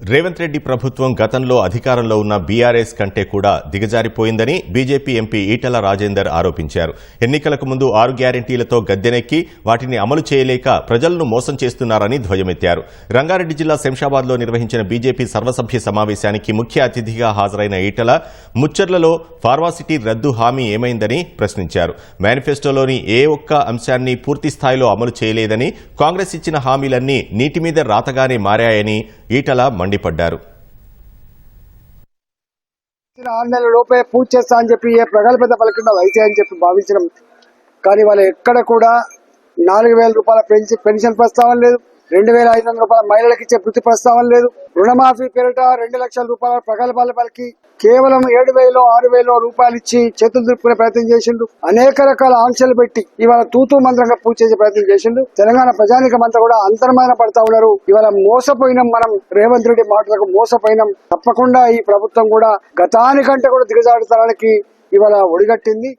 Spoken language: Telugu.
రేవంత్ రెడ్డి ప్రభుత్వం గతంలో అధికారంలో ఉన్న బీఆర్ఎస్ కంటే కూడా దిగజారిపోయిందని బీజేపీ ఎంపీ ఈటల రాజేందర్ ఆరోపించారు. ఎన్నికలకు ముందు ఆరు గ్యారంటీలతో గద్దెనెక్కి వాటిని అమలు చేయలేక ప్రజలను మోసం చేస్తున్నారని ధ్వజమెత్తారు. రంగారెడ్డి జిల్లా శంషాబాద్లో నిర్వహించిన బీజేపీ సర్వసభ్య సమావేశానికి ముఖ్య అతిథిగా హాజరైన ఈటల ముచ్చర్లలో ఫార్మాసిటీ రద్దు హామీ ఏమైందని ప్రశ్నించారు. మేనిఫెస్టోలోని ఏ ఒక్క అంశాన్ని పూర్తి స్థాయిలో అమలు చేయలేదని కాంగ్రెస్ ఇచ్చిన హామీలన్నీ నీటి మీద రాతగానే మారాయని ఈటల మండిపడ్డారు. ఆరు నెలల లోపే పూర్తి చేస్తా అని చెప్పి ఏ ప్రగల్భత పలకుండా అయితే అని చెప్పి భావించడం కానీ వాళ్ళు ఎక్కడ కూడా నాలుగు వేల రూపాయల పెన్షన్ పెన్షన్ ప్రస్తావన లేదు రెండు వేల ఐదు వందల రూపాయల మహిళలకు ఇచ్చే వృత్తి ప్రస్తావన లేదు. రుణమాఫీ పేరిట రెండు లక్షల రూపాయల ప్రగల్భాల పలికి కేవలం ఏడు వేలు ఆరు వేల రూపాయలు ఇచ్చి చేతులు దులుపుకునే ప్రయత్నం చేసిండు. అనేక రకాల ఆంక్షలు పెట్టి ఇవాళ తూతూ మంత్రంగా పూజ చేసే ప్రయత్నం చేసిండు. తెలంగాణ ప్రజానికం అంతా కూడా అంతర్మాన పడతా ఉన్నారు. ఇవాళ మోసపోయినాం మనం. రేవంత్ రెడ్డి మాటలకు మోసపోయినాం. తప్పకుండా ఈ ప్రభుత్వం కూడా గతానికంటే కూడా దిగజారుతనానికి ఇవాళ ఒడిగట్టింది.